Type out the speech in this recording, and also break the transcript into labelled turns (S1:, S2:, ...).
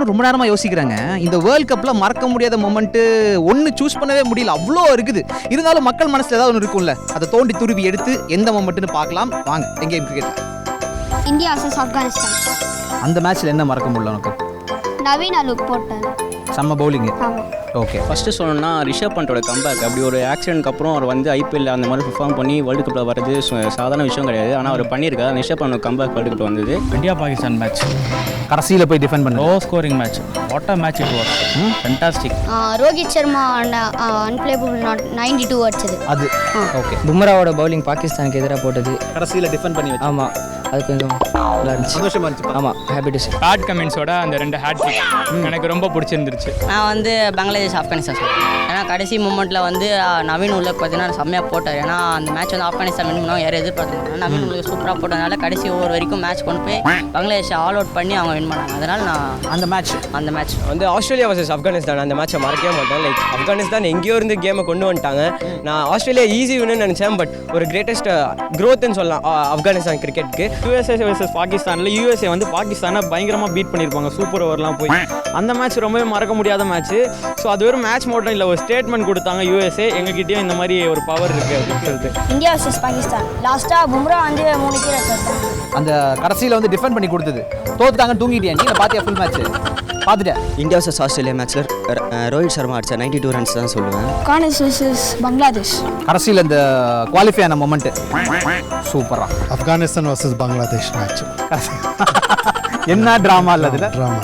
S1: நானும் ரொம்ப நேரமா யோசிக்கிறேங்க. இந்த வேர்ல்ட் கப்ல மறக்க முடியாத மொமெண்ட் ஒன்னு சூஸ் பண்ணவே முடியல. அவ்வளோ இருக்குது. இருந்தாலும் மக்கள் மனசுல ஏதாவது ஒன்று இருக்கும்ல. அதை தோண்டி துருவி எடுத்து எந்த மொமெண்ட்னு பார்க்கலாம். வாங்க எங்கேயும் கிரிக்கெட்
S2: இந்தியா வர்சஸ் ஆப்கானிஸ்தான்.
S1: அந்த மேட்ச்ல என்ன மறக்க முடியல உனக்கு?
S2: நவீன லுக் போட்டார்
S1: செம்ம பவுலிங்
S2: ஆமாம்
S1: ஓகே
S3: ஃபஸ்ட்டு சொல்லணும்னா ரிஷப் பண்டோட கம்பேக் அப்படி ஒரு ஆக்சிடென்ட்க்கு அப்புறம் அவர் வந்து ஐபிஎல் அந்த மாதிரி பெர்ஃபார்ம் பண்ணி வேர்ல்டு கப்பில் வர்றது சு- சாதாரண விஷயம் கிடையாது. ஆனால் அவர் பண்ணியிருக்காரு. Rishabh Pant comeback world cup வந்தது.
S4: இந்தியா பாகிஸ்தான் மேட்ச்
S1: கடைசியில போய் டிஃபெண்ட் பண்ண
S4: low scoring match what a match it was fantastic
S2: Rohit Sharma unplayable not ninety two அடிச்சது.
S1: அது. ஓகே
S5: பும்ராவோட பவுலிங் பாகிஸ்தானுக்கு எதிராக போட்டது.
S1: கடைசியில டிஃபெண்ட் பண்ணி
S5: ஆமாம் அது கொஞ்சம் நல்லா இருந்துச்சு.
S1: சந்தோஷமா இருந்துச்சு
S5: ஆமாம் ஹாப்பி டு
S6: பேட் கமெண்ட்ஸோட அந்த ரெண்டு ஹேட் எனக்கு ரொம்ப பிடிச்சிருந்துருச்சு.
S7: நான் வந்து பங்களாதேஷ் ஆப்கானிஸ்தான் ஏன்னா கடைசி மூமெண்ட்டில் வந்து நவீன் உள்ள பார்த்தீங்கன்னா செம்மையாக போட்டார். ஏன்னா அந்த மேட்ச் வந்து ஆப்கானிஸ்தான் வின் பண்ணாங்க யாரும் எதிர்பார்த்துருந்தாங்க நவீன் உள்ள சூப்பராக போட்டதுனால கடைசி ஓவர் வரைக்கும் மேட்ச் கொண்டு போய் பங்களாதேஷ் ஆல் அவுட் பண்ணி அவங்க வின் பண்ணாங்க. அதனால் நான்
S1: அந்த மேட்ச்
S7: அந்த மேட்ச்
S8: வந்து ஆஸ்திரேலியா வர்சஸ் ஆப்கானிஸ்தான். அந்த மேட்சை மறக்கவே மாட்டேன். லைக் ஆப்கானிஸ்தான் எங்கேயோ இருந்து கேமை கொண்டு வந்துட்டாங்க. நான் ஆஸ்திரேலியா ஈஸி வின்னு நினச்சேன். பட் ஒரு கிரேட்டஸ்ட் க்ரோத்னு சொல்லலாம் ஆப்கானிஸ்தான் கிரிக்கெட்டுக்கு
S6: யூஎஸ்ஏ வர்சஸ் பாகிஸ்தானில் யூஎஸ்ஏ வந்து பாகிஸ்தானை பயங்கரமாக பீட் பண்ணியிருப்பாங்க சூப்பர் ஓவர்லாம் போய். அந்த மேட்ச் ரொம்பவே மறக்க முடியாத மேட்ச் ஸோ அது வெறும் மேட்ச் மட்டும் இல்லை ஒரு ஸ்டேட்மெண்ட் கொடுத்தாங்க யூஎஸ்ஏ எங்ககிட்டயும் இந்த மாதிரி ஒரு பவர் இருக்குது அப்படின்னு சொல்லிட்டு.
S2: இந்தியா வர்சஸ் பாகிஸ்தான் லாஸ்ட்டாக பும்ரா வந்து மூணு கீழே
S1: அந்த கடைசியில வந்து டிஃபெண்ட் பண்ணி கொடுத்தது. தோத்துட்டாங்க தூங்கிட்டியா நீ? பாத்தியா ஃபுல் மேட்ச் பார்த்துட்டேன்
S9: இந்தியா வர்சஸ் ஆஸ்திரேலியா மேட்ச்சில் ரோஹித் சர்மா அடிச்ச நைன்டி டூ ரன்ஸ் தான் சொல்லுவேன்.
S2: ஆப்கானிஸ் வர்சஸ் பங்களாதேஷ்.
S1: கடைசியில் இந்த குவாலிஃபை ஆன மொமெண்ட் சூப்பரா
S10: ஆப்கானிஸ்தான் வர்சஸ் பங்களாதேஷ் மேட்ச்
S1: என்ன ட்ராமா இல்லை அதில்?
S10: ட்ராமா